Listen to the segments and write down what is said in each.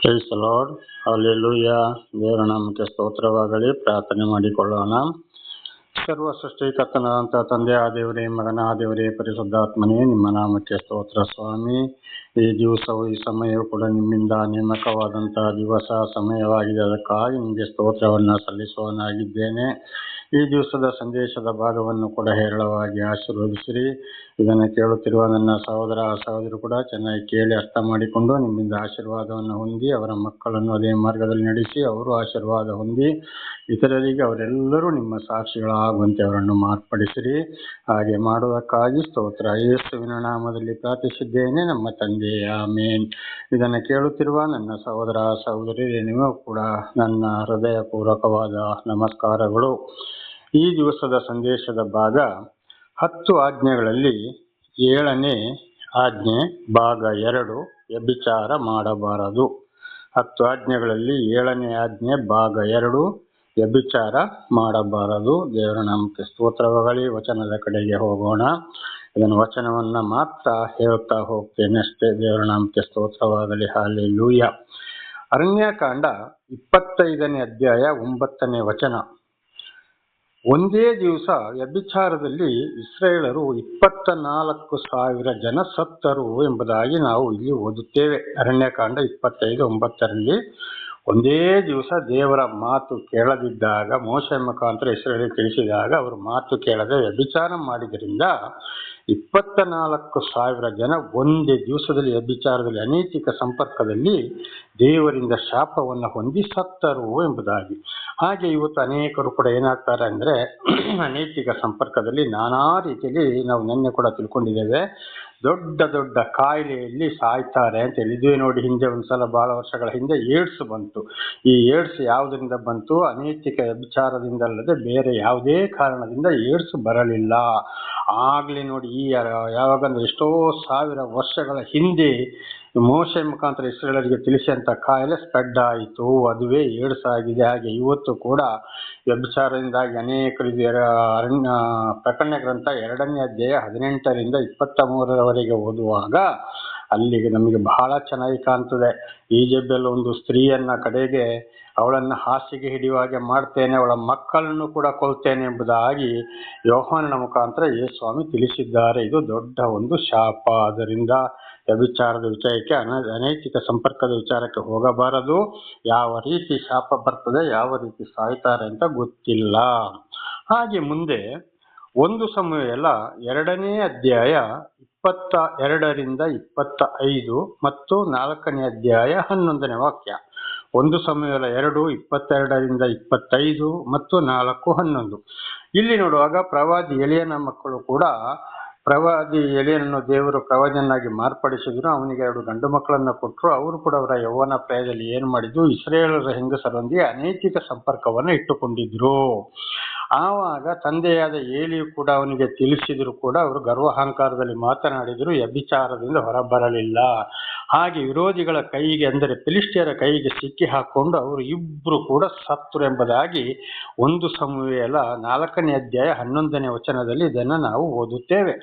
Price lord alleluia ದೇವರ ನಾಮಕ್ಕೆ ಸ್ತೋತ್ರವಾಗಲಿ. ಪ್ರಾರ್ಥನೆ ಮಾಡಿಕೊಳ್ಳೋಣ. ಸರ್ವ ಸೃಷ್ಟಿಕರ್ತನಾದಂಥ ತಂದೆ, ಆ ದೇವರೇ, ಮಗನ, ಆ ದೇವರೇ, ಪರಿಶುದ್ಧಾತ್ಮನೇ, ನಿಮ್ಮ ನಾಮಕ್ಕೆ ಸ್ತೋತ್ರ ಸ್ವಾಮಿ. ಈ ದಿವಸವು, ಈ ಸಮಯವು ಕೂಡ ನಿಮ್ಮಿಂದ ನೇಮಕವಾದಂತಹ ದಿವಸ, ಸಮಯವಾಗಿದೆ. ಅದಕ್ಕಾಗಿ ನಿಮಗೆ ಸ್ತೋತ್ರವನ್ನು ಸಲ್ಲಿಸುವನಾಗಿದ್ದೇನೆ ಈ ದಿವಸದ ಸಂದೇಶದ ಭಾಗವನ್ನು ಕೂಡ ಹೇರಳವಾಗಿ ಆಶೀರ್ವದಿಸಿರಿ. ಇದನ್ನು ಕೇಳುತ್ತಿರುವ ನನ್ನ ಸಹೋದರ, ಸಹೋದರಿ ಕೂಡ ಚೆನ್ನಾಗಿ ಕೇಳಿ ಅರ್ಥ ಮಾಡಿಕೊಂಡು ನಿಮ್ಮಿಂದ ಆಶೀರ್ವಾದವನ್ನು ಹೊಂದಿ ಅವರ ಮಕ್ಕಳನ್ನು ಅದೇ ಮಾರ್ಗದಲ್ಲಿ ನಡೆಸಿ ಅವರು ಆಶೀರ್ವಾದ ಹೊಂದಿ ಇತರರಿಗೆ ಅವರೆಲ್ಲರೂ ನಿಮ್ಮ ಸಾಕ್ಷಿಗಳಾಗುವಂತೆ ಅವರನ್ನು ಮಾರ್ಪಡಿಸಿರಿ. ಹಾಗೆ ಮಾಡುವುದಕ್ಕಾಗಿ ಸ್ತೋತ್ರ. ಯೇಸುವಿನ ನಾಮದಲ್ಲಿ ಪ್ರಾರ್ಥಿಸಿದ್ದೇನೆ ನಮ್ಮ ತಂದೆಯ ಆಮೇನ್. ಇದನ್ನು ಕೇಳುತ್ತಿರುವ ನನ್ನ ಸಹೋದರ ಸಹೋದರಿ ನಿಮಗೂ ಕೂಡ ನನ್ನ ಹೃದಯಪೂರ್ವಕವಾದ ನಮಸ್ಕಾರಗಳು. ಈ ದಿವಸದ ಸಂದೇಶದ ಭಾಗ ಹತ್ತು ಆಜ್ಞೆಗಳಲ್ಲಿ ಏಳನೇ ಆಜ್ಞೆ, ಭಾಗ ಎರಡು, ವ್ಯಭಿಚಾರ ಮಾಡಬಾರದು. ಹತ್ತು ಆಜ್ಞೆಗಳಲ್ಲಿ ಏಳನೇ ಆಜ್ಞೆ, ಭಾಗ ಎರಡು, ವ್ಯಭಿಚಾರ ಮಾಡಬಾರದು. ದೇವರ ನಾಮಕ್ಕೆ ಸ್ತೋತ್ರವಾಗಲಿ ವಚನದ ಕಡೆಗೆ ಹೋಗೋಣ. ಇದನ್ನು ವಚನವನ್ನ ಮಾತ್ರ ಹೇಳ್ತಾ ಹೋಗ್ತೇನೆ ಅಷ್ಟೇ. ದೇವರ ನಾಮಕ್ಕೆ ಸ್ತೋತ್ರವಾಗಲಿ ಹಾಲಿ ಲೂಯ ಅರಣ್ಯಕಾಂಡ ಇಪ್ಪತ್ತೈದನೇ ಅಧ್ಯಾಯ ಒಂಬತ್ತನೇ ವಚನ. ಒಂದೇ ದಿವಸ ವ್ಯಭಿಚಾರದಲ್ಲಿ ಇಸ್ರೇಲರು ಇಪ್ಪತ್ತ ನಾಲ್ಕು ಸಾವಿರ ಜನ ಸತ್ತರು ಎಂಬುದಾಗಿ ನಾವು ಇಲ್ಲಿ ಓದುತ್ತೇವೆ. ಅರಣ್ಯಕಾಂಡ ಇಪ್ಪತ್ತೈದು ಒಂಬತ್ತರಲ್ಲಿ ಒಂದೇ ದಿವಸ ದೇವರ ಮಾತು ಕೇಳದಿದ್ದಾಗ ಮೋಸ ಮುಖಾಂತರ ಇಸ್ರೇಲಿಗೆ ತಿಳಿಸಿದಾಗ ಅವರು ಮಾತು ಕೇಳದೆ ವ್ಯಭಿಚಾರ ಮಾಡಿದ್ರಿಂದ ಇಪ್ಪತ್ತ ನಾಲ್ಕು ಸಾವಿರ ಜನ ಒಂದೇ ದಿವಸದಲ್ಲಿ ವ್ಯಭಿಚಾರದಲ್ಲಿ ಅನೈತಿಕ ಸಂಪರ್ಕದಲ್ಲಿ ದೇವರಿಂದ ಶಾಪವನ್ನು ಹೊಂದಿ ಸತ್ತರು ಎಂಬುದಾಗಿ. ಹಾಗೆ ಇವತ್ತು ಅನೇಕರು ಕೂಡ ಏನಾಗ್ತಾರೆ ಅಂದರೆ, ಅನೈತಿಕ ಸಂಪರ್ಕದಲ್ಲಿ ನಾನಾ ರೀತಿಯಲ್ಲಿ ನಾವು ನಿನ್ನೆ ಕೂಡ ತಿಳ್ಕೊಂಡಿದ್ದೇವೆ. ದೊಡ್ಡ ದೊಡ್ಡ ಕಾಯಿಲೆಯಲ್ಲಿ ಸಾಯ್ತಾರೆ ಅಂತ ಹೇಳಿದ್ವಿ ನೋಡಿ ಹಿಂದೆ ಒಂದ್ಸಲ ಬಹಳ ವರ್ಷಗಳ ಹಿಂದೆ ಏಡ್ಸ್ ಬಂತು. ಈ ಏಡ್ಸ್ ಯಾವುದರಿಂದ ಬಂತು? ಅನೈತಿಕ ವಿಚಾರದಿಂದಲ್ಲದೆ ಬೇರೆ ಯಾವುದೇ ಕಾರಣದಿಂದ ಏಡ್ಸ್ ಬರಲಿಲ್ಲ. ಆಗ್ಲೇ ನೋಡಿ ಈ ಯಾವಾಗಂದ್ರೆ ಎಷ್ಟೋ ಸಾವಿರ ವರ್ಷಗಳ ಹಿಂದೆ ಮೋಶ ಮುಖಾಂತರ ಇಸ್ರೇಲರಿಗೆ ತಿಳಿಸಿದಂತ ಕಾಯಿಲೆ ಸ್ಪ್ರೆಡ್ ಆಯಿತು. ಅದುವೇ ಏಡ್ಸ್ ಆಗಿದೆ ಹಾಗೆ ಇವತ್ತು ಕೂಡ ವ್ಯಭಿಚಾರದಿಂದಾಗಿ ಅನೇಕರಿಗೆ ಅರಣ್ಯ, ಪ್ರಕರಣ ಗ್ರಂಥ ಎರಡನೇ ಅಧ್ಯಾಯ ಹದಿನೆಂಟರಿಂದ ಇಪ್ಪತ್ತ ಮೂರರವರೆಗೆ ಓದುವಾಗ ಅಲ್ಲಿಗೆ ನಮಗೆ ಬಹಳ ಚೆನ್ನಾಗಿ ಕಾಣ್ತದೆ. ಈಜೆಬೆಲ್ ಒಂದು ಸ್ತ್ರೀಯನ್ನ ಕಡೆಗೆ ಅವಳನ್ನು ಹಾಸಿಗೆ ಹಿಡಿಯುವ ಹಾಗೆ ಮಾಡ್ತೇನೆ, ಅವಳ ಮಕ್ಕಳನ್ನು ಕೂಡ ಕೊಲ್ತೇನೆ ಎಂಬುದಾಗಿ ಯೋಹಾನನ ಮುಖಾಂತರ ಯೇಸ್ವಾಮಿ ತಿಳಿಸಿದ್ದಾರೆ. ಇದು ದೊಡ್ಡ ಒಂದು ಶಾಪ. ಅದರಿಂದ ವ್ಯಭಿಚಾರದ ವಿಚಾರಕ್ಕೆ ಅನ, ಅನೈತಿಕ ಸಂಪರ್ಕದ ವಿಚಾರಕ್ಕೆ ಹೋಗಬಾರದು. ಯಾವ ರೀತಿ ಶಾಪ ಬರ್ತದೆ, ಯಾವ ರೀತಿ ಸಾಯ್ತಾರೆ ಅಂತ ಗೊತ್ತಿಲ್ಲ. ಹಾಗೆ ಮುಂದೆ ಒಂದು ಸಮಯ ಎರಡನೇ ಅಧ್ಯಾಯ ಇಪ್ಪತ್ತ ಎರಡರಿಂದ ಇಪ್ಪತ್ತ ಐದು ಮತ್ತು ನಾಲ್ಕನೇ ಅಧ್ಯಾಯ ಹನ್ನೊಂದನೇ ವಾಕ್ಯ. ಒಂದು ಸಮಯದ ಎರಡು, ಇಪ್ಪತ್ತೆರಡರಿಂದ ಇಪ್ಪತ್ತೈದು ಮತ್ತು ನಾಲ್ಕು, ಹನ್ನೊಂದು. ಇಲ್ಲಿ ನೋಡುವಾಗ ಪ್ರವಾದಿ ಎಲಿಯನ ಮಕ್ಕಳು ಕೂಡ ಪ್ರವಾದಿ ಎಲಿಯನನ್ನು ದೇವರು ಪ್ರವಾದಿಯನ್ನಾಗಿ ಮಾರ್ಪಡಿಸಿದ್ರು. ಅವನಿಗೆ ಎರಡು ಗಂಡು ಮಕ್ಕಳನ್ನು ಕೊಟ್ಟರು. ಅವರು ಕೂಡ ಅವರ ಯೌವನ ಪ್ರಾಯದಲ್ಲಿ ಏನು ಮಾಡಿದ್ರು? ಇಸ್ರೇಲರ ಹೆಂಗಸರೊಂದಿಗೆ ಅನೈತಿಕ ಸಂಪರ್ಕವನ್ನು ಇಟ್ಟುಕೊಂಡಿದ್ರು. ಆವಾಗ ತಂದೆಯಾದ ಏಲಿಯು ಕೂಡ ಅವನಿಗೆ ತಿಳಿಸಿದ್ರು ಕೂಡ ಅವರು ಗರ್ವಹಂಕಾರದಲ್ಲಿ ಮಾತನಾಡಿದ್ರು, ವ್ಯಭಿಚಾರದಿಂದ ಹೊರಬರಲಿಲ್ಲ. ಹಾಗೆ ವಿರೋಧಿಗಳ ಕೈಗೆ ಅಂದರೆ ಫಿಲಿಸ್ಟಿಯರ ಕೈಗೆ ಸಿಕ್ಕಿ ಹಾಕೊಂಡು ಅವರು ಇಬ್ರು ಕೂಡ ಸತ್ರು ಎಂಬುದಾಗಿ ಒಂದು ಸಮೂಹಲ ನಾಲ್ಕನೇ ಅಧ್ಯಾಯ ಹನ್ನೊಂದನೇ ವಚನದಲ್ಲಿ ಇದನ್ನು ನಾವು ಓದುತ್ತೇವೆ.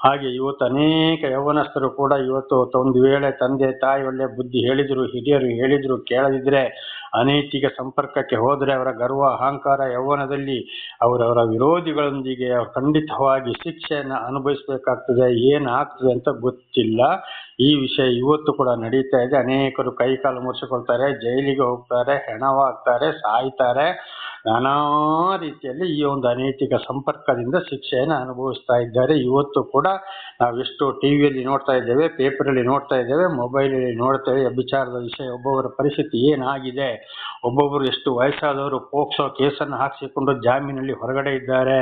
ಹಾಗೆ ಇವತ್ತು ಅನೇಕ ಯೌವನಸ್ಥರು ಕೂಡ ಇವತ್ತು ಒಂದು ವೇಳೆ ತಂದೆ ತಾಯಿ ಒಳ್ಳೆ ಬುದ್ಧಿ ಹೇಳಿದ್ರು, ಹಿರಿಯರು ಹೇಳಿದ್ರು, ಕೇಳದಿದ್ರೆ ಅನೈತಿಕ ಸಂಪರ್ಕಕ್ಕೆ ಹೋದರೆ ಅವರ ಗರ್ವ, ಅಹಂಕಾರ ಯೌವನದಲ್ಲಿ ಅವರವರ ವಿರೋಧಿಗಳೊಂದಿಗೆ ಖಂಡಿತವಾಗಿ ಶಿಕ್ಷೆಯನ್ನು ಅನುಭವಿಸಬೇಕಾಗ್ತದೆ ಏನಾಗ್ತದೆ ಅಂತ ಗೊತ್ತಿಲ್ಲ. ಈ ವಿಷಯ ಇವತ್ತು ಕೂಡ ನಡೀತಾ ಇದೆ. ಅನೇಕರು ಕೈ ಕಾಲು ಮುರಿಸಿಕೊಳ್ತಾರೆ ಜೈಲಿಗೆ ಹೋಗ್ತಾರೆ, ಹೆಣವಾಗ್ತಾರೆ, ಸಾಯ್ತಾರೆ. ನಾನಾ ರೀತಿಯಲ್ಲಿ ಈ ಒಂದು ಅನೈತಿಕ ಸಂಪರ್ಕದಿಂದ ಶಿಕ್ಷೆಯನ್ನು ಅನುಭವಿಸ್ತಾ ಇದ್ದಾರೆ. ಇವತ್ತು ಕೂಡ ನಾವೆಷ್ಟು ಟಿವಿಯಲ್ಲಿ ನೋಡ್ತಾ ಇದ್ದೇವೆ ಪೇಪರಲ್ಲಿ ನೋಡ್ತಾ ಇದ್ದೇವೆ ಮೊಬೈಲಲ್ಲಿ ನೋಡ್ತೇವೆ. ವಿಚಾರದ ವಿಷಯ, ಒಬ್ಬೊಬ್ಬರ ಪರಿಸ್ಥಿತಿ ಏನಾಗಿದೆ? ಒಬ್ಬೊಬ್ಬರು ಎಷ್ಟು ವಯಸ್ಸಾದವರು ಪೋಕ್ಸೋ ಕೇಸನ್ನು ಹಾಕಿಸಿಕೊಂಡು ಜಾಮೀನಲ್ಲಿ ಹೊರಗಡೆ ಇದ್ದಾರೆ.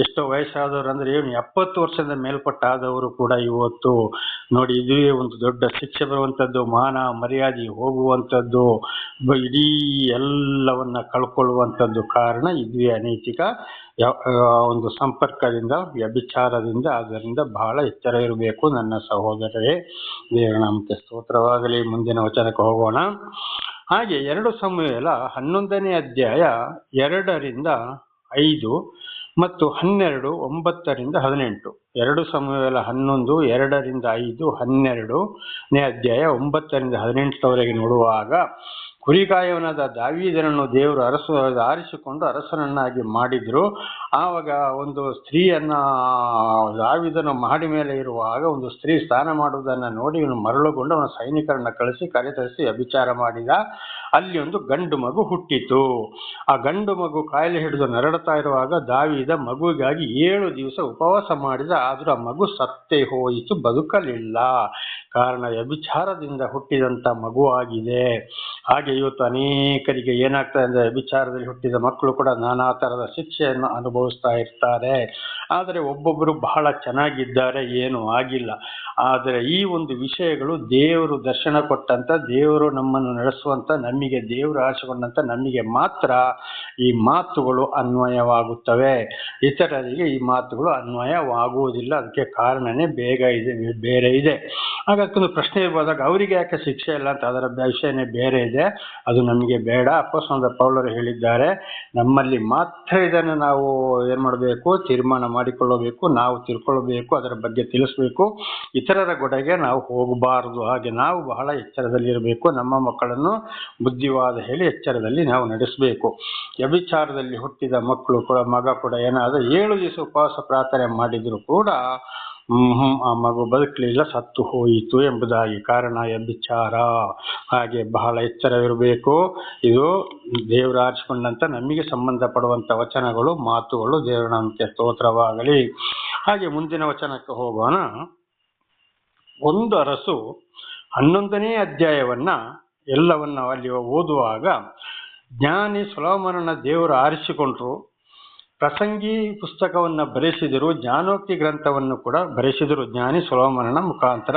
ಎಷ್ಟೋ ವಯಸ್ಸಾದವರು ಅಂದ್ರೆ ಏನು, ಎಪ್ಪತ್ತು ವರ್ಷದ ಮೇಲ್ಪಟ್ಟಾದವರು ಕೂಡ ಇವತ್ತು. ನೋಡಿ ಇದುವೇ ಒಂದು ದೊಡ್ಡ ಶಿಕ್ಷೆ ಬರುವಂಥದ್ದು, ಮಾನ ಮರ್ಯಾದೆ ಹೋಗುವಂಥದ್ದು ಇಡೀ ಎಲ್ಲವನ್ನ ಕಳ್ಕೊಳ್ಳುವಂಥದ್ದು ಕಾರಣ ಇದುವೇ ಅನೈತಿಕ ಒಂದು ಸಂಪರ್ಕದಿಂದ, ವ್ಯಭಿಚಾರದಿಂದ, ಅದರಿಂದ ಬಹಳ ಎಚ್ಚರ ಇರಬೇಕು ನನ್ನ ಸಹೋದರರೇ. ದೇವರ ನಾಮಕ್ಕೆ ಸ್ತೋತ್ರವಾಗಲಿ. ಮುಂದಿನ ವಚನಕ್ಕೆ ಹೋಗೋಣ. ಹಾಗೆ ಎರಡು ಸಮಯಲ ಹನ್ನೊಂದನೇ ಅಧ್ಯಾಯ ಎರಡರಿಂದ ಐದು ಮತ್ತು ಹನ್ನೆರಡು ಒಂಬತ್ತರಿಂದ ಹದಿನೆಂಟು. ಎರಡು ಸಮಯಲ ಹನ್ನೊಂದು, ಎರಡರಿಂದ ಐದು, ಹನ್ನೆರಡನೇ ಅಧ್ಯಾಯ ಒಂಬತ್ತರಿಂದ ಹದಿನೆಂಟರವರೆಗೆ ನೋಡುವಾಗ ಕುರಿಕಾಯವನಾದ ದಾವೀದನನ್ನು ದೇವರು ಅರಸು, ಆರಿಸಿಕೊಂಡು ಅರಸನನ್ನಾಗಿ ಮಾಡಿದ್ರು. ಆವಾಗ ಒಂದು ಸ್ತ್ರೀಯನ್ನ, ದಾವಿದನ ಮಹಡಿ ಮೇಲೆ ಇರುವಾಗ ಒಂದು ಸ್ತ್ರೀ ಸ್ನಾನ ಮಾಡುವುದನ್ನು ನೋಡಿ ಇವನು ಮರಳುಗೊಂಡು ಅವನ ಸೈನಿಕರನ್ನ ಕಳಿಸಿ ಕರೆತರಿಸಿ ಅಭಿಚಾರ ಮಾಡಿದ. ಅಲ್ಲಿ ಒಂದು ಗಂಡು ಮಗು ಹುಟ್ಟಿತು. ಆ ಗಂಡು ಮಗು ಕಾಯಿಲೆ ಹಿಡಿದು ನರಳುತ್ತಾ ಇರುವಾಗ ದಾವಿದ ಮಗುವಿಗಾಗಿ ಏಳು ದಿವಸ ಉಪವಾಸ ಮಾಡಿದ. ಆದರೂ ಆ ಮಗು ಸತ್ತೇ ಹೋಯಿತು, ಬದುಕಲಿಲ್ಲ. ಕಾರಣ ವ್ಯಭಿಚಾರದಿಂದ ಹುಟ್ಟಿದಂತ ಮಗುವಾಗಿದೆ ಹಾಗೆ ಇವತ್ತು ಅನೇಕರಿಗೆ ಏನಾಗ್ತದೆ ಇದೆ? ವಿಚಾರದಲ್ಲಿ ಹುಟ್ಟಿದ ಮಕ್ಕಳು ಕೂಡ ನಾನಾ ತರದ ಶಿಕ್ಷೆಯನ್ನು ಅನುಭವಿಸ್ತಾ ಇರ್ತಾರೆ. ಆದರೆ ಒಬ್ಬೊಬ್ಬರು ಬಹಳ ಚೆನ್ನಾಗಿದ್ದಾರೆ, ಏನು ಆಗಿಲ್ಲ. ಆದರೆ ಈ ಒಂದು ವಿಷಯಗಳು ದೇವರು ದರ್ಶನ ಕೊಟ್ಟಂತ, ದೇವರು ನಮ್ಮನ್ನು ನಡೆಸುವಂತ, ನಮಗೆ ದೇವರು ಆಶಿಕೊಂಡಂತ ನಮಗೆ ಮಾತ್ರ ಈ ಮಾತುಗಳು ಅನ್ವಯವಾಗುತ್ತವೆ. ಇತರರಿಗೆ ಈ ಮಾತುಗಳು ಅನ್ವಯವಾಗುವುದಿಲ್ಲ. ಅದಕ್ಕೆ ಕಾರಣನೇ ಬೇಗ ಇದೆ, ಬೇರೆ ಇದೆ. ಹಾಗಾಗಿ ಪ್ರಶ್ನೆ ಇರ್ಬೋದಾಗ ಅವರಿಗೆ ಯಾಕೆ ಶಿಕ್ಷೆ ಇಲ್ಲ ಅಂತ, ಅದರ ವಿಷಯನೇ ಬೇರೆ ಇದೆ. ಅದು ನಮಗೆ ಬೇಡ. ಅಪ್ಪಸ್ವಂದ ಪೌಲರು ಹೇಳಿದ್ದಾರೆ, ನಮ್ಮಲ್ಲಿ ಮಾತ್ರ ಇದನ್ನು ನಾವು ಏನು ಮಾಡಬೇಕು ತೀರ್ಮಾನ ಮಾಡಿಕೊಳ್ಳಬೇಕು, ನಾವು ತಿಳ್ಕೊಳ್ಬೇಕು, ಅದರ ಬಗ್ಗೆ ತಿಳಿಸ್ಬೇಕು. ಇತರರ ಗೊಡೆಗೆ ನಾವು ಹೋಗಬಾರದು. ಹಾಗೆ ನಾವು ಬಹಳ ಎಚ್ಚರದಲ್ಲಿರಬೇಕು. ನಮ್ಮ ಮಕ್ಕಳನ್ನು ಬುದ್ಧಿವಾದ ಹೇಳಿ ಎಚ್ಚರದಲ್ಲಿ ನಾವು ನಡೆಸಬೇಕು. ವ್ಯಭಿಚಾರದಲ್ಲಿ ಹುಟ್ಟಿದ ಮಕ್ಕಳು ಕೂಡ, ಮಗ ಕೂಡ ಏನಾದರೂ ಏಳು ದಿವಸ ಉಪವಾಸ ಪ್ರಾರ್ಥನೆ ಮಾಡಿದರೂ ಕೂಡ ಆ ಮಗು ಬದುಕಲಿಲ್ಲ, ಸತ್ತು ಹೋಯಿತು ಎಂಬುದಾಗಿ ಕಾರಣ ವ್ಯಭಿಚಾರ. ಹಾಗೆ ಬಹಳ ಎಚ್ಚರವಿರಬೇಕು. ಇದು ದೇವರು ಆರಿಸಿಕೊಂಡಂತ ನಮಗೆ ಸಂಬಂಧಪಡುವಂತ ವಚನಗಳು, ಮಾತುಗಳು ದೇವರ ಸ್ತೋತ್ರವಾಗಲಿ. ಹಾಗೆ ಮುಂದಿನ ವಚನಕ್ಕೆ ಹೋಗೋಣ. ಒಂದು ಅರಸು ಹನ್ನೊಂದನೇ ಅಧ್ಯಾಯವನ್ನ ಎಲ್ಲವನ್ನ ಅಲ್ಲಿ ಓದುವಾಗ ಜ್ಞಾನಿ ಸುಲಭಮನನ ದೇವರು ಆರಿಸಿಕೊಂಡ್ರು. ಪ್ರಸಂಗಿ ಪುಸ್ತಕವನ್ನು ಬರೆಸಿದರು, ಜ್ಞಾನೋಕ್ತಿ ಗ್ರಂಥವನ್ನು ಕೂಡ ಬರೆಸಿದರು ಜ್ಞಾನಿ ಸುಲಭಮನನ ಮುಖಾಂತರ.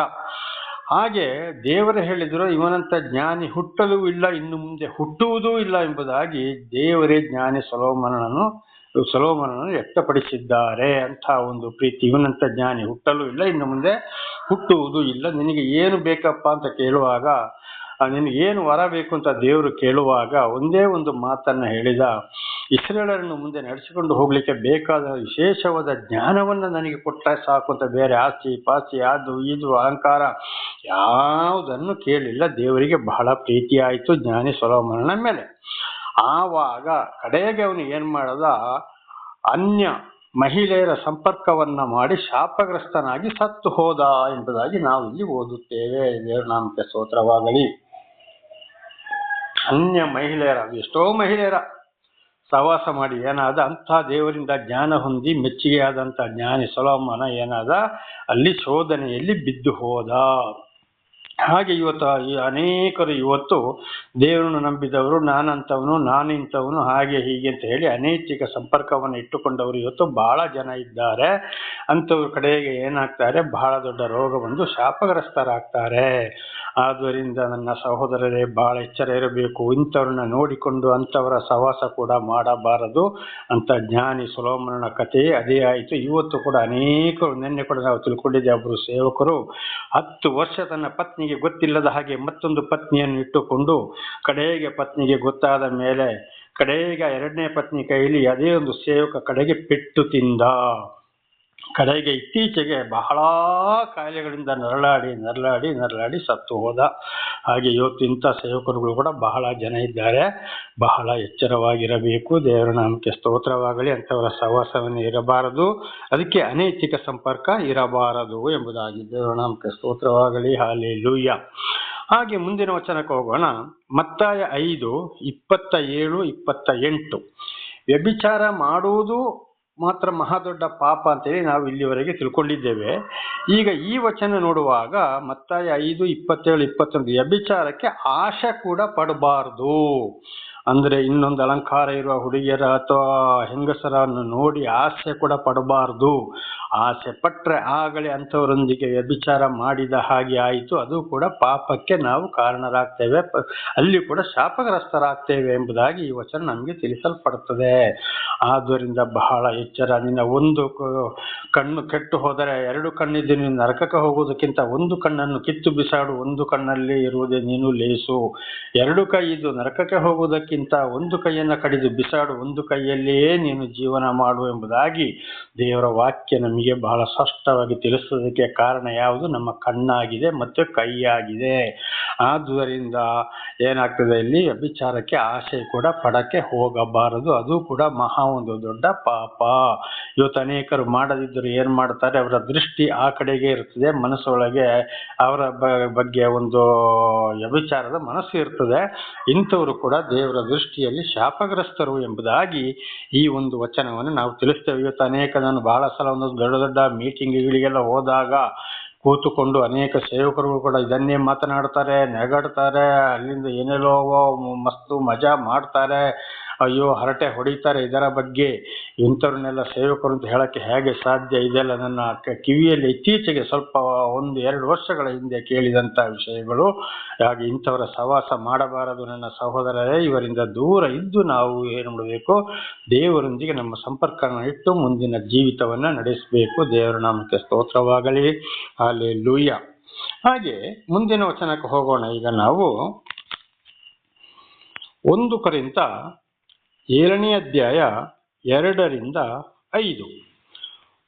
ಹಾಗೆ ದೇವರು ಹೇಳಿದರು, ಇವನಂತ ಜ್ಞಾನಿ ಹುಟ್ಟಲು ಇಲ್ಲ, ಇನ್ನು ಮುಂದೆ ಹುಟ್ಟುವುದೂ ಇಲ್ಲ ಎಂಬುದಾಗಿ ದೇವರೇ ಜ್ಞಾನಿ ಸೊಲೋಮನನ್ನು ಸೊಲೋಮನನ್ನು ವ್ಯಕ್ತಪಡಿಸಿದ್ದಾರೆ ಅಂತ ಒಂದು ಪ್ರೀತಿ. ಇವನಂತ ಜ್ಞಾನಿ ಹುಟ್ಟಲು ಇಲ್ಲ, ಇನ್ನು ಮುಂದೆ ಹುಟ್ಟುವುದು ಇಲ್ಲ. ನಿನಗೆ ಏನು ಬೇಕಪ್ಪ ಅಂತ ಕೇಳುವಾಗ ನಿನಗೇನು ವರ ಬೇಕು ಅಂತ ದೇವರು ಕೇಳುವಾಗ ಒಂದೇ ಒಂದು ಮಾತನ್ನ ಹೇಳಿದ, ಇಸ್ರೇಲರನ್ನು ಮುಂದೆ ನಡೆಸಿಕೊಂಡು ಹೋಗ್ಲಿಕ್ಕೆ ಬೇಕಾದ ವಿಶೇಷವಾದ ಜ್ಞಾನವನ್ನ ನನಗೆ ಕೊಟ್ಟರೆ ಸಾಕು ಅಂತ ಬೇರೆ ಆಸ್ತಿ, ಪಾಸ್ತಿ, ಅದು, ಇದು ಅಲಂಕಾರ ಯಾವುದನ್ನು ಕೇಳಿಲ್ಲ. ದೇವರಿಗೆ ಬಹಳ ಪ್ರೀತಿಯಾಯಿತು ಜ್ಞಾನಿ ಸೊಲೋಮನನ ಮೇಲೆ. ಆವಾಗ ಕಡೆಗೆ ಅವನು ಏನ್ ಮಾಡದ? ಅನ್ಯ ಮಹಿಳೆಯರ ಸಂಪರ್ಕವನ್ನ ಮಾಡಿ ಶಾಪಗ್ರಸ್ತನಾಗಿ ಸತ್ತು ಹೋದ ಎಂಬುದಾಗಿ ನಾವು ಇಲ್ಲಿ ಓದುತ್ತೇವೆ. ದೇವನಾಮಕ ಸ್ತೋತ್ರವಾಗಲಿ. ಅನ್ಯ ಮಹಿಳೆಯರ, ಎಷ್ಟೋ ಮಹಿಳೆಯರ ಸವಾಸ ಮಾಡಿ ಏನಾದ, ಅಂಥ ದೇವರಿಂದ ಜ್ಞಾನ ಹೊಂದಿ ಮೆಚ್ಚುಗೆಯಾದಂಥ ಜ್ಞಾನಿ ಸೊಲೋಮನ ಏನಾದ, ಅಲ್ಲಿ ಶೋಧನೆಯಲ್ಲಿ ಬಿದ್ದು ಹೋದ. ಹಾಗೆ ಇವತ್ತು ಅನೇಕರು ಇವತ್ತು ದೇವರನ್ನು ನಂಬಿದವರು, ನಾನಂಥವನು, ನಾನಿಂಥವನು, ಹಾಗೆ ಹೀಗೆ ಅಂತ ಹೇಳಿ ಅನೈತಿಕ ಸಂಪರ್ಕವನ್ನು ಇಟ್ಟುಕೊಂಡವರು ಇವತ್ತು ಬಹಳ ಜನ ಇದ್ದಾರೆ. ಅಂಥವ್ರ ಕಡೆಗೆ ಏನಾಗ್ತಾರೆ? ಬಹಳ ದೊಡ್ಡ ರೋಗ ಬಂದು ಶಾಪಗ್ರಸ್ತರಾಗ್ತಾರೆ. ಆದ್ದರಿಂದ ನನ್ನ ಸಹೋದರರೇ ಬಹಳ ಎಚ್ಚರ ಇರಬೇಕು. ಇಂಥವ್ರನ್ನ ನೋಡಿಕೊಂಡು ಅಂಥವರ ಸವಾಸ ಕೂಡ ಮಾಡಬಾರದು ಅಂತ ಜ್ಞಾನಿ ಸುಲೋಮನ ಕಥೆ ಅದೇ ಆಯಿತು. ಇವತ್ತು ಕೂಡ ಅನೇಕರು ನಿನ್ನೆ ಕೂಡ ನಾವು ತಿಳ್ಕೊಂಡಿದ್ದೆ ಒಬ್ಬರು ಸೇವಕರು. ಹತ್ತು ವರ್ಷ ತನ್ನ ಪತ್ನಿಗೆ ಗೊತ್ತಿಲ್ಲದ ಹಾಗೆ ಮತ್ತೊಂದು ಪತ್ನಿಯನ್ನು ಇಟ್ಟುಕೊಂಡು ಕಡೆಗೆ ಪತ್ನಿಗೆ ಗೊತ್ತಾದ ಮೇಲೆ ಕಡೆಗೆ ಎರಡನೇ ಪತ್ನಿ ಕೈಲಿ ಅದೇ ಒಂದು ಸೇವಕ ಕಡೆಗೆ ಪೆಟ್ಟು ತಿಂದ. ಕಡೆಗೆ ಇತ್ತೀಚೆಗೆ ಬಹಳ ಕಾಯಿಲೆಗಳಿಂದ ನರಳಾಡಿ ನರಳಾಡಿ ನರಳಾಡಿ ಸತ್ತು ಹೋದ ಹಾಗೆ ಇವತ್ತು ಇಂಥ ಸೇವಕರುಗಳು ಕೂಡ ಬಹಳ ಜನ ಇದ್ದಾರೆ. ಬಹಳ ಎಚ್ಚರವಾಗಿರಬೇಕು. ದೇವರ ನಾಮಕ್ಕೆ ಸ್ತೋತ್ರವಾಗಲಿ, ಅಂಥವರ ಸಹವಾಸವನ್ನು ಇರಬಾರದು. ಅದಕ್ಕೆ ಅನೈತಿಕ ಸಂಪರ್ಕ ಇರಬಾರದು ಎಂಬುದಾಗಿ ದೇವರ ನಾಮಕ್ಕೆ ಸ್ತೋತ್ರವಾಗಲಿ. ಹಾಲಿ ಲೂಯ್ಯ ಹಾಗೆ ಮುಂದಿನ ವಚನಕ್ಕೆ ಹೋಗೋಣ. ಮತ್ತಾಯ ಐದು, ಇಪ್ಪತ್ತ ಏಳು, ಇಪ್ಪತ್ತ ಎಂಟು. ವ್ಯಭಿಚಾರ ಮಾಡುವುದು ಮಾತ್ರ ಮಹಾದೊಡ್ಡ ಪಾಪ ಅಂತೇಳಿ ನಾವು ಇಲ್ಲಿವರೆಗೆ ತಿಳ್ಕೊಂಡಿದ್ದೇವೆ. ಈಗ ಈ ವಚನ ನೋಡುವಾಗ ಮತ್ತಾಯ ಐದು, ಇಪ್ಪತ್ತೇಳು, ಇಪ್ಪತ್ತೊಂದು ವ್ಯಭಿಚಾರಕ್ಕೆ ಆಶೆ ಕೂಡ ಪಡಬಾರ್ದು. ಅಂದ್ರೆ ಇನ್ನೊಂದು ಅಲಂಕಾರ ಇರುವ ಹುಡುಗಿಯರ ಅಥವಾ ಹೆಂಗಸರನ್ನು ನೋಡಿ ಆಸೆ ಕೂಡ ಪಡಬಾರದು. ಆಸೆ ಪಟ್ಟರೆ ಆಗಲೇ ಅಂಥವರೊಂದಿಗೆ ವ್ಯಭಿಚಾರ ಮಾಡಿದ ಹಾಗೆ ಆಯಿತು. ಅದು ಕೂಡ ಪಾಪಕ್ಕೆ ನಾವು ಕಾರಣರಾಗ್ತೇವೆ. ಅಲ್ಲಿ ಕೂಡ ಶಾಪಗ್ರಸ್ತರಾಗ್ತೇವೆ ಎಂಬುದಾಗಿ ಈ ವಚನ ನಮಗೆ ತಿಳಿಸಲ್ಪಡುತ್ತದೆ ಆದ್ದರಿಂದ ಬಹಳ ಎಚ್ಚರ. ನಿನ್ನ ಒಂದು ಕಣ್ಣು ಕೆಟ್ಟು ಹೋದರೆ ಎರಡು ಕಣ್ಣಿದ್ದು ನೀನು ನರಕಕ್ಕೆ ಹೋಗುವುದಕ್ಕಿಂತ ಒಂದು ಕಣ್ಣನ್ನು ಕಿತ್ತು ಬಿಸಾಡು. ಒಂದು ಕಣ್ಣಲ್ಲಿ ಇರುವುದೇ ನೀನು ಲೇಸು. ಎರಡು ಕೈ ಇದ್ದು ನರಕಕ್ಕೆ ಹೋಗುವುದಕ್ಕಿಂತ ಒಂದು ಕೈಯನ್ನು ಕಡಿದು ಬಿಸಾಡು. ಒಂದು ಕೈಯಲ್ಲಿಯೇ ನೀನು ಜೀವನ ಮಾಡು ಎಂಬುದಾಗಿ ದೇವರ ವಾಕ್ಯ ನಮಗೆ ಬಹಳ ಸ್ಪಷ್ಟವಾಗಿ ತಿಳಿಸೋದಕ್ಕೆ ಕಾರಣ ಯಾವುದು? ನಮ್ಮ ಕಣ್ಣಾಗಿದೆ ಮತ್ತು ಕೈಯಾಗಿದೆ. ಆದುದರಿಂದ ಏನಾಗ್ತದೆ ಇಲ್ಲಿ? ವ್ಯಭಿಚಾರಕ್ಕೆ ಆಸೆ ಕೂಡ ಪಡಕ್ಕೆ ಹೋಗಬಾರದು. ಅದು ಕೂಡ ಮಹಾ ಒಂದು ದೊಡ್ಡ ಪಾಪ. ಇವತ್ತು ಅನೇಕರು ಮಾಡದಿದ್ದರು ಏನು ಮಾಡ್ತಾರೆ? ಅವರ ದೃಷ್ಟಿ ಆ ಕಡೆಗೆ ಇರ್ತದೆ. ಮನಸ್ಸೊಳಗೆ ಅವರ ಬಗ್ಗೆ ಒಂದು ವ್ಯಭಿಚಾರದ ಮನಸ್ಸು ಇರ್ತದೆ. ಇಂಥವರು ಕೂಡ ದೇವರ ದೃಷ್ಟಿಯಲ್ಲಿ ಶಾಪಗ್ರಸ್ತರು ಎಂಬುದಾಗಿ ಈ ಒಂದು ವಚನವನ್ನು ನಾವು ತಿಳಿಸ್ತೇವೆ. ಇವತ್ತು ಅನೇಕ ನಾನು ಬಹಳ ಸಲ ಒಂದು ದೊಡ್ಡ ದೊಡ್ಡ ಮೀಟಿಂಗ್ಗಳಿಗೆಲ್ಲ ಹೋದಾಗ ಕೂತುಕೊಂಡು ಅನೇಕ ಸೇವಕರು ಕೂಡ ಇದನ್ನೇ ಮಾತನಾಡ್ತಾರೆ, ನೆಗಾಡ್ತಾರೆ, ಅಲ್ಲಿಂದ ಏನೆಲ್ಲೋ ಮಸ್ತು ಮಜಾ ಮಾಡ್ತಾರೆ, ಅಯ್ಯೋ ಹರಟೆ ಹೊಡಿತಾರೆ ಇದರ ಬಗ್ಗೆ. ಇಂಥವ್ರನ್ನೆಲ್ಲ ಸೇವಕರು ಅಂತ ಹೇಳಕ್ಕೆ ಹೇಗೆ ಸಾಧ್ಯ? ಇದೆಲ್ಲ ನನ್ನ ಕಿವಿಯಲ್ಲಿ ಇತ್ತೀಚೆಗೆ ಸ್ವಲ್ಪ ಒಂದು ಎರಡು ವರ್ಷಗಳ ಹಿಂದೆ ಕೇಳಿದಂಥ ವಿಷಯಗಳು, ಹಾಗೆ ಇಂಥವರ ಸವಾಸ ಮಾಡಬಾರದು ನನ್ನ ಸಹೋದರರೇ, ಇವರಿಂದ ದೂರ ಇದ್ದು ನಾವು ಏನು ಮಾಡಬೇಕು? ದೇವರೊಂದಿಗೆ ನಮ್ಮ ಸಂಪರ್ಕವನ್ನು ಇಟ್ಟು ಮುಂದಿನ ಜೀವಿತವನ್ನ ನಡೆಸಬೇಕು. ದೇವರ ನಾಮಕ್ಕೆ ಸ್ತೋತ್ರವಾಗಲಿ. ಅಲ್ಲಿ ಲೂಯ್ಯ ಹಾಗೆ ಮುಂದಿನ ವಚನಕ್ಕೆ ಹೋಗೋಣ. ಈಗ ನಾವು ಒಂದು ಕರಿಂತ ಏಳನೇ ಅಧ್ಯಾಯ ಎರಡರಿಂದ ಐದು.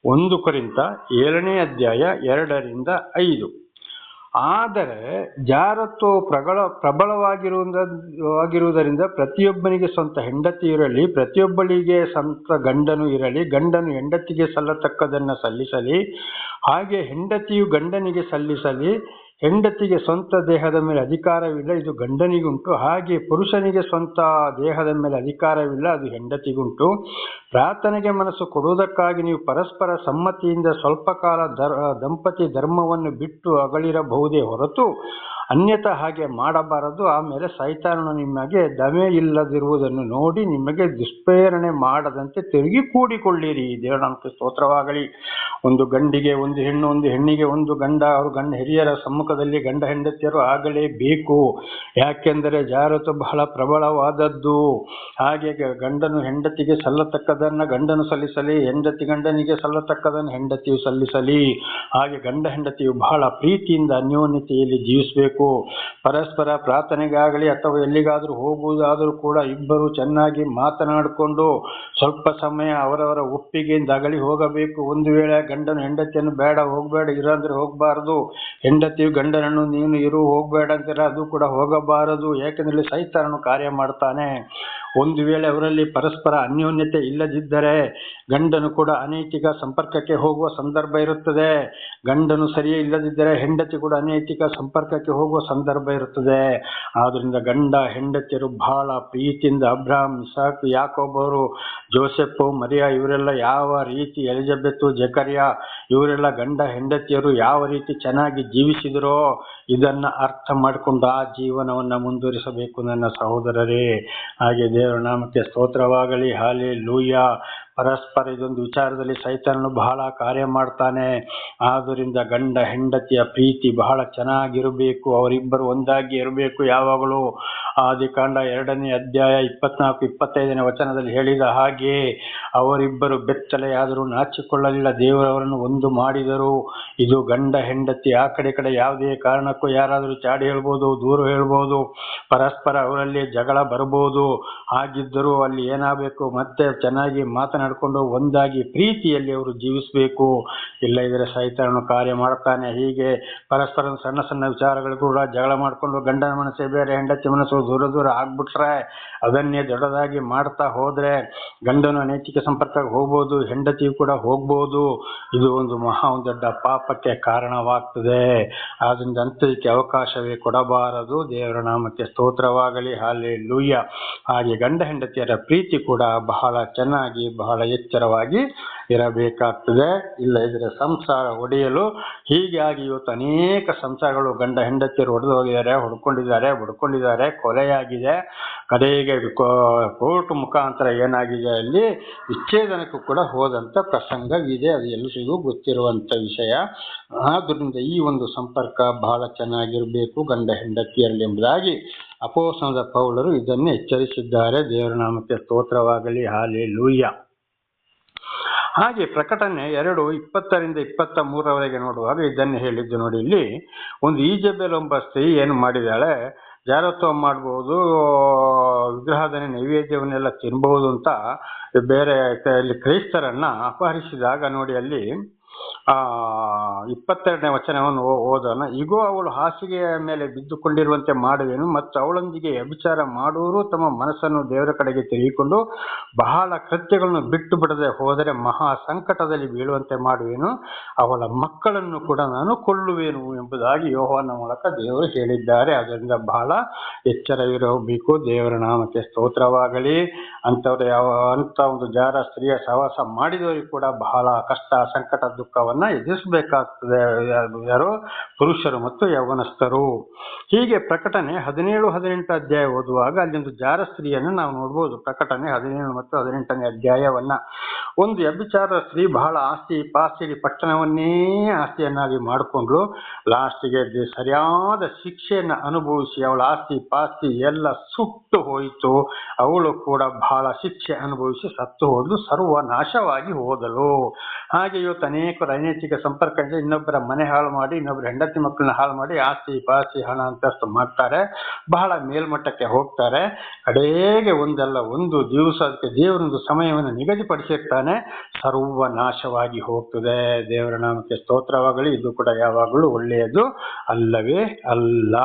ಒಂದು ಕುರಿತ ಏಳನೇ ಅಧ್ಯಾಯ ಎರಡರಿಂದ ಐದು. ಆದರೆ ಜಾರತ್ವ ಪ್ರಬಲ ಪ್ರಬಲವಾಗಿರುವುದರಿಂದ ಪ್ರತಿಯೊಬ್ಬನಿಗೆ ಸ್ವಂತ ಹೆಂಡತಿ ಇರಲಿ, ಪ್ರತಿಯೊಬ್ಬಳಿಗೆ ಸ್ವಂತ ಗಂಡನು ಇರಲಿ, ಗಂಡನು ಹೆಂಡತಿಗೆ ಸಲ್ಲತಕ್ಕದನ್ನು ಸಲ್ಲಿಸಲಿ, ಹಾಗೆ ಹೆಂಡತಿಯು ಗಂಡನಿಗೆ ಸಲ್ಲಿಸಲಿ ಹೆಂಡತಿಗೆ ಸ್ವಂತ ದೇಹದ ಮೇಲೆ ಅಧಿಕಾರವಿಲ್ಲ, ಇದು ಗಂಡನಿಗುಂಟು. ಹಾಗೆ ಪುರುಷನಿಗೆ ಸ್ವಂತ ದೇಹದ ಮೇಲೆ ಅಧಿಕಾರವಿಲ್ಲ, ಅದು ಹೆಂಡತಿಗುಂಟು. ಪ್ರಾರ್ಥನೆಗೆ ಮನಸ್ಸು ಕೊಡುವುದಕ್ಕಾಗಿ ನೀವು ಪರಸ್ಪರ ಸಮ್ಮತಿಯಿಂದ ಸ್ವಲ್ಪ ಕಾಲ ದರ್, ದಂಪತಿ ಧರ್ಮವನ್ನು ಬಿಟ್ಟು ಅಗಳಿರಬಹುದೇ ಹೊರತು ಅನ್ಯತಾ ಹಾಗೆ ಮಾಡಬಾರದು, ಆಮೇಲೆ ಸೈತಾನನು ನಿಮಗೆ ದಮೆ ಇಲ್ಲದಿರುವುದನ್ನು ನೋಡಿ ನಿಮಗೆ ದುಷ್ಪ್ರೇರಣೆ ಮಾಡದಂತೆ ತಿರುಗಿ ಕೂಡಿಕೊಳ್ಳಿರಿ. ದೇವನಾಮಕ್ಕೆ ಸ್ತೋತ್ರವಾಗಲಿ. ಒಂದು ಗಂಡಿಗೆ ಒಂದು ಹೆಣ್ಣು, ಒಂದು ಹೆಣ್ಣಿಗೆ ಒಂದು ಗಂಡ, ಅವರು ಗಂಡ ಹಿರಿಯರ ಸಮ್ಮುಖದಲ್ಲಿ ಗಂಡ ಹೆಂಡತಿಯರು ಆಗಲೇಬೇಕು. ಯಾಕೆಂದರೆ ಜಾರತು ಬಹಳ ಪ್ರಬಲವಾದದ್ದು. ಹಾಗೆ ಗಂಡನು ಹೆಂಡತಿಗೆ ಸಲ್ಲತಕ್ಕದನ್ನು ಗಂಡನು ಸಲ್ಲಿಸಲಿ, ಹೆಂಡತಿ ಗಂಡನಿಗೆ ಸಲ್ಲತಕ್ಕದನ್ನು ಹೆಂಡತಿಯು ಸಲ್ಲಿಸಲಿ. ಹಾಗೆ ಗಂಡ ಹೆಂಡತಿಯು ಬಹಳ ಪ್ರೀತಿಯಿಂದ ಅನ್ಯೋನ್ಯತೆಯಲ್ಲಿ ಜೀವಿಸಬೇಕು. ಪರಸ್ಪರ ಪ್ರಾರ್ಥನೆಗಾಗಲಿ ಅಥವಾ ಎಲ್ಲಿಗಾದರೂ ಹೋಗುವುದಾದರೂ ಕೂಡ ಇಬ್ಬರು ಚೆನ್ನಾಗಿ ಮಾತನಾಡಿಕೊಂಡು ಸ್ವಲ್ಪ ಸಮಯ ಅವರವರ ಒಪ್ಪಿಗೆಯಿಂದ ಅಗಲಿ ಹೋಗಬೇಕು. ಒಂದು ವೇಳೆ ಗಂಡನ ಹೆಂಡತಿಯನ್ನು ಬೇಡ, ಹೋಗಬೇಡ, ಇರಂದ್ರೆ ಹೋಗಬಾರದು. ಹೆಂಡತಿಯು ಗಂಡನನ್ನು ನೀನು ಇರು, ಹೋಗಬೇಡ ಅಂತೀರ, ಅದು ಕೂಡ ಹೋಗಬಾರದು. ಯಾಕೆಂದ್ರೆ ಸೈತಾನನು ಕಾರ್ಯ ಮಾಡ್ತಾನೆ. ಒಂದು ವೇಳೆ ಅವರಲ್ಲಿ ಪರಸ್ಪರ ಅನ್ಯೋನ್ಯತೆ ಇಲ್ಲದಿದ್ದರೆ ಗಂಡನು ಕೂಡ ಅನೈತಿಕ ಸಂಪರ್ಕಕ್ಕೆ ಹೋಗುವ ಸಂದರ್ಭ ಇರುತ್ತದೆ. ಗಂಡನು ಸರಿಯೇ ಇಲ್ಲದಿದ್ದರೆ ಹೆಂಡತಿ ಕೂಡ ಅನೈತಿಕ ಸಂಪರ್ಕಕ್ಕೆ ಹೋಗುವ ಸಂದರ್ಭ ಇರುತ್ತದೆ. ಆದ್ದರಿಂದ ಗಂಡ ಹೆಂಡತಿಯರು ಬಹಳ ಪ್ರೀತಿಯಿಂದ ಅಬ್ರಾಹಂ ಇಸಾಕ್ ಯಾಕೋಬರು ಜೋಸೆಫ್, ಮರಿಯಾ ಇವರೆಲ್ಲ ಯಾವ ರೀತಿ ಎಲಿಜಬೆತ್, ಜಕರಿಯ ಇವರೆಲ್ಲ ಗಂಡ ಹೆಂಡತಿಯರು ಯಾವ ರೀತಿ ಚೆನ್ನಾಗಿ ಜೀವಿಸಿದರೋ ಇದನ್ನ ಅರ್ಥ ಮಾಡಿಕೊಂಡು ಆ ಜೀವನವನ್ನ ಮುಂದುವರಿಸಬೇಕು ನನ್ನ ಸಹೋದರರೇ. ಹಾಗೆ ದೇವರ ನಾಮಕ್ಕೆ ಸ್ತೋತ್ರವಾಗಲಿ. ಹಾಲೆ ಲೂಯ ಪರಸ್ಪರ ಇದೊಂದು ವಿಚಾರದಲ್ಲಿ ಸೈತಾನನು ಬಹಳ ಕಾರ್ಯ ಮಾಡ್ತಾನೆ. ಆದ್ದರಿಂದ ಗಂಡ ಹೆಂಡತಿಯ ಪ್ರೀತಿ ಬಹಳ ಚೆನ್ನಾಗಿರಬೇಕು. ಅವರಿಬ್ಬರು ಒಂದಾಗಿ ಇರಬೇಕು ಯಾವಾಗಲೂ. ಆದಿಕಾಂಡ ಎರಡನೇ ಅಧ್ಯಾಯ ಇಪ್ಪತ್ನಾಲ್ಕು, ಇಪ್ಪತ್ತೈದನೇ ವಚನದಲ್ಲಿ ಹೇಳಿದ ಹಾಗೆ, ಅವರಿಬ್ಬರು ಬೆತ್ತಲೆಯಾದರೂ ನಾಚಿಕೊಳ್ಳಲಿಲ್ಲ. ದೇವರವರನ್ನು ಒಂದು ಮಾಡಿದರು. ಇದು ಗಂಡ ಹೆಂಡತಿ ಆ ಕಡೆ ಕಡೆ ಯಾವುದೇ ಕಾರಣಕ್ಕೂ ಯಾರಾದರೂ ಚಾಡಿ ಹೇಳ್ಬೋದು, ದೂರ ಹೇಳ್ಬೋದು, ಪರಸ್ಪರ ಅವರಲ್ಲಿ ಜಗಳ ಬರ್ಬೋದು. ಹಾಗಿದ್ದರೂ ಅಲ್ಲಿ ಏನಾಗಬೇಕು? ಮತ್ತೆ ಚೆನ್ನಾಗಿ ಮಾತನಾಡಿಕೊಂಡು ಒಂದಾಗಿ ಪ್ರೀತಿಯಲ್ಲಿ ಅವರು ಜೀವಿಸಬೇಕು. ಇಲ್ಲ ಇದ್ರೆ ಸೈತಾನನು ಕಾರ್ಯ ಮಾಡ್ತಾನೆ. ಹೀಗೆ ಪರಸ್ಪರ ಸಣ್ಣ ಸಣ್ಣ ವಿಚಾರಗಳು ಕೂಡ ಜಗಳ ಮಾಡ್ಕೊಂಡು ಗಂಡನ ಮನಸ್ಸೇ ಬೇರೆ, ಹೆಂಡತಿ ಮನಸ್ಸು ದೂರ ದೂರ ಆಗ್ಬಿಟ್ರೆ ಅದನ್ನೇ ದೊಡ್ಡದಾಗಿ ಮಾಡ್ತಾ ಹೋದ್ರೆ ಗಂಡನ ಅನೈತಿಕ ಸಂಪರ್ಕಕ್ಕೆ ಹೋಗ್ಬೋದು, ಹೆಂಡತಿಯು ಕೂಡ ಹೋಗ್ಬೋದು. ಇದು ಒಂದು ಮಹಾ ಒಂದು ದೊಡ್ಡ ಪಾಪಕ್ಕೆ ಕಾರಣವಾಗ್ತದೆ. ಆದ್ರಿಂದ ಅಂತಕ್ಕೆ ಅವಕಾಶವೇ ಕೊಡಬಾರದು. ದೇವರ ನಾಮಕ್ಕೆ ಸ್ತೋತ್ರವಾಗಲಿ. ಹಾಲೆ ಲೂಯ್ಯ ಹಾಗೆ ಗಂಡ ಹೆಂಡತಿಯರ ಪ್ರೀತಿ ಕೂಡ ಬಹಳ ಚೆನ್ನಾಗಿ, ಬಹಳ ಎಚ್ಚರವಾಗಿ ಇರಬೇಕಾಗ್ತದೆ. ಇಲ್ಲದಿದ್ರೆ ಸಂಸಾರ ಒಡೆಯಲು ಹೀಗಾಗಿ ಇವತ್ತು ಅನೇಕ ಸಂಸಾರಗಳು ಗಂಡ ಹೆಂಡತಿಯರು ಹೊಡೆದು ಹೋಗಿದ್ದಾರೆ, ಹೊಡ್ಕೊಂಡಿದ್ದಾರೆ ಹೊಡ್ಕೊಂಡಿದ್ದಾರೆ ಕೊಲೆಯಾಗಿದೆ. ಕಡೆಗೆ ಕೋರ್ಟ್ ಮುಖಾಂತರ ಏನಾಗಿದೆ ಅಲ್ಲಿ ವಿಚ್ಛೇದನಕ್ಕೂ ಕೂಡ ಹೋದಂತ ಪ್ರಸಂಗವಿದೆ. ಅದು ಎಲ್ಲರಿಗೂ ಗೊತ್ತಿರುವಂತ ವಿಷಯ. ಆದ್ರಿಂದ ಈ ಒಂದು ಸಂಪರ್ಕ ಬಹಳ ಚೆನ್ನಾಗಿರಬೇಕು ಗಂಡ ಹೆಂಡತಿಯರಲ್ಲಿ ಎಂಬುದಾಗಿ ಅಪೋಸನದ ಪೌಲರು ಇದನ್ನು ಎಚ್ಚರಿಸಿದ್ದಾರೆ. ದೇವರ ನಾಮಕ್ಕೆ ಸ್ತೋತ್ರವಾಗಲಿ. ಹಾಲೆ ಲೂಯ್ಯ ಹಾಗೆ ಪ್ರಕಟಣೆ ಎರಡು ಇಪ್ಪತ್ತರಿಂದ ಇಪ್ಪತ್ತ ಮೂರವರೆಗೆ ನೋಡುವಾಗ ಇದನ್ನು ಹೇಳಿದ್ದು ನೋಡಿ ಇಲ್ಲಿ. ಒಂದು ಈಜಬೆಲ್ ಎಂಬ ಸ್ತ್ರೀ ಏನು ಮಾಡಿದಾಳೆ ಜಾರತ್ವ ಮಾಡ್ಬೋದು ವಿಗ್ರಹದ ನೈವೇದ್ಯವನ್ನೆಲ್ಲ ತಿನ್ಬಹುದು ಅಂತ ಬೇರೆ ಕ್ರೈಸ್ತರನ್ನ ಅಪಹರಿಸಿದಾಗ ನೋಡಿ ಅಲ್ಲಿ ಇಪ್ಪತ್ತೆರಡನೇ ವಚನವನ್ನು ಓದೋಣ. ಈಗೋ ಅವಳು ಹಾಸಿಗೆಯ ಮೇಲೆ ಬಿದ್ದುಕೊಂಡಿರುವಂತೆ ಮಾಡುವೆನು, ಮತ್ತು ಅವಳೊಂದಿಗೆ ವ್ಯಭಿಚಾರ ಮಾಡುವರು ತಮ್ಮ ಮನಸ್ಸನ್ನು ದೇವರ ಕಡೆಗೆ ತಿರುಗಿಕೊಂಡು ಬಹಳ ಕೃತ್ಯಗಳನ್ನು ಬಿಟ್ಟು ಬಿಡದೆ ಹೋದರೆ ಮಹಾ ಸಂಕಟದಲ್ಲಿ ಬೀಳುವಂತೆ ಮಾಡುವೆನು. ಅವಳ ಮಕ್ಕಳನ್ನು ಕೂಡ ನಾನು ಕೊಲ್ಲುವೆನು ಎಂಬುದಾಗಿ ಯೋಹನ ಮೂಲಕ ದೇವರು ಹೇಳಿದ್ದಾರೆ. ಅದರಿಂದ ಬಹಳ ಎಚ್ಚರವಿರಬೇಕು. ದೇವರ ನಾಮಕ್ಕೆ ಸ್ತೋತ್ರವಾಗಲಿ. ಅಂಥವ್ರು ಯಾವ ಅಂತ ಒಂದು ಜಾರ ಸ್ತ್ರೀಯ ಸಹವಾಸ ಮಾಡಿದವರಿಗೆ ಕೂಡ ಬಹಳ ಕಷ್ಟ, ಸಂಕಟ ದುಃಖವನ್ನ ಎದುರಿಸಬೇಕಾಗ್ತದೆ. ಯಾರು ಪುರುಷರು ಮತ್ತು ಯೌವನಸ್ಥರು. ಹೀಗೆ ಪ್ರಕಟಣೆ ಹದಿನೇಳು, ಹದಿನೆಂಟು ಅಧ್ಯಾಯ ಓದುವಾಗ ಅಲ್ಲಿ ಒಂದು ಜಾರ ಸ್ತ್ರೀಯನ್ನು ನಾವು ನೋಡ್ಬೋದು. ಪ್ರಕಟಣೆ ಹದಿನೇಳು ಮತ್ತು ಹದಿನೆಂಟನೇ ಅಧ್ಯಾಯವನ್ನ. ಒಂದು ಅಭಿಚಾರ ಸ್ತ್ರೀ ಬಹಳ ಆಸ್ತಿ ಪಾಸ್ತಿ ಪಟ್ಟಣವನ್ನೇ ಆಸ್ತಿಯನ್ನಾಗಿ ಮಾಡಿಕೊಂಡ್ರು ಲಾಸ್ಟಿಗೆ ಸರಿಯಾದ ಶಿಕ್ಷೆಯನ್ನು ಅನುಭವಿಸಿ ಅವಳ ಆಸ್ತಿ ಪಾಸ್ತಿ ಎಲ್ಲ ಸುಟ್ಟು ಹೋಯಿತು. ಅವಳು ಕೂಡ ಬಹಳ ಶಿಕ್ಷೆ ಅನುಭವಿಸಿ ಸತ್ತು ಹೋದ್ಲು. ಸರ್ವನಾಶವಾಗಿ ಹೋದಳು. ಹಾಗೆ ಇವತ್ತು ಅನೇಕರು ಅನೈತಿಕ ಸಂಪರ್ಕ ಇನ್ನೊಬ್ಬರ ಮನೆ ಹಾಳು ಮಾಡಿ ಇನ್ನೊಬ್ಬರ ಹೆಂಡತಿ ಮಕ್ಕಳನ್ನ ಹಾಳು ಮಾಡಿ ಆಸ್ತಿ ಪಾಸಿ ಹಣ ಅಂತಸ್ತು ಮಾಡ್ತಾರೆ. ಬಹಳ ಮೇಲ್ಮಟ್ಟಕ್ಕೆ ಹೋಗ್ತಾರೆ. ಕಡೆಗೆ ಒಂದಲ್ಲ ಒಂದು ದಿವಸ ಅದಕ್ಕೆ ದೇವರೊಂದು ಸಮಯವನ್ನು ನಿಗದಿಪಡಿಸಿರ್ತಾನೆ. ಸರ್ವ ನಾಶವಾಗಿ ಹೋಗ್ತದೆ. ದೇವರ ನಾಮಕ್ಕೆ ಸ್ತೋತ್ರವಾಗಲಿ, ಇದು ಕೂಡ ಯಾವಾಗಲೂ ಒಳ್ಳೆಯದು. ಅಲ್ಲವೇ ಅಲ್ಲ.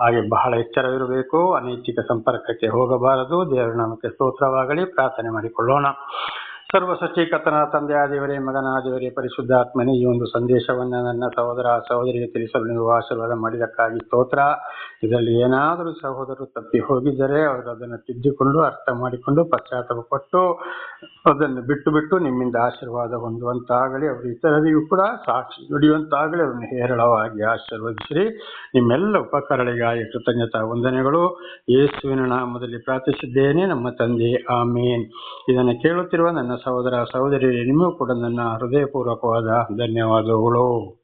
ಹಾಗೆ ಬಹಳ ಎಚ್ಚರವಿರಬೇಕು. ಅನೈತಿಕ ಸಂಪರ್ಕಕ್ಕೆ ಹೋಗಬಾರದು. ದೇವರ ನಾಮಕ್ಕೆ ಸ್ತೋತ್ರವಾಗಲಿ. ಪ್ರಾರ್ಥನೆ ಮಾಡಿಕೊಳ್ಳೋಣ. ಸರ್ವ ಸೃಷ್ಟಿಕರ್ತನ ತಂದೆಯ ದೇವರೇ ಮಗನ ದೇವರೇ ಪರಿಶುದ್ಧಾತ್ಮನೇ, ಈ ಒಂದು ಸಂದೇಶವನ್ನು ನನ್ನ ಸಹೋದರ ಸಹೋದರಿಗೆ ತಿಳಿಸಲು ನೀವು ಆಶೀರ್ವಾದ ಮಾಡಿದಕ್ಕಾಗಿ ಸ್ತೋತ್ರ. ಇದರಲ್ಲಿ ಏನಾದರೂ ಸಹೋದರರು ತಪ್ಪಿ ಹೋಗಿದ್ದರೆ ಅವರು ಅದನ್ನು ತಿದ್ದಿಕೊಂಡು, ಅರ್ಥ ಮಾಡಿಕೊಂಡು, ಪಶ್ಚಾತ್ತಾಪ ಕೊಟ್ಟು ಅದನ್ನು ಬಿಟ್ಟು ಬಿಟ್ಟು ನಿಮ್ಮಿಂದ ಆಶೀರ್ವಾದ ಹೊಂದುವಂತಾಗಲಿ. ಅವರು ಇತರರಿಗೂ ಕೂಡ ಸಾಕ್ಷಿ ದುಡಿಯುವಂತಾಗಲಿ ಅವರನ್ನು ಹೇರಳವಾಗಿ ಆಶೀರ್ವದಿಸಿರಿ. ನಿಮ್ಮೆಲ್ಲ ಉಪಕರಣಗಳಿಗಾಗಿ ಕೃತಜ್ಞತಾ ವಂದನೆಗಳು. ಯೇಸುವಿನ ನಾಮದಲ್ಲಿ ಪ್ರಾರ್ಥಿಸಿದ್ದೇನೆ. ನಮ್ಮ ತಂದೆ, ಆಮೇನ್. ಇದನ್ನು ಕೇಳುತ್ತಿರುವ ನನ್ನ ಸಹೋದರ ಸಹೋದರಿ ನಿಮಗೂ ಕೂಡ ನನ್ನ ಹೃದಯಪೂರ್ವಕವಾದ ಧನ್ಯವಾದಗಳು.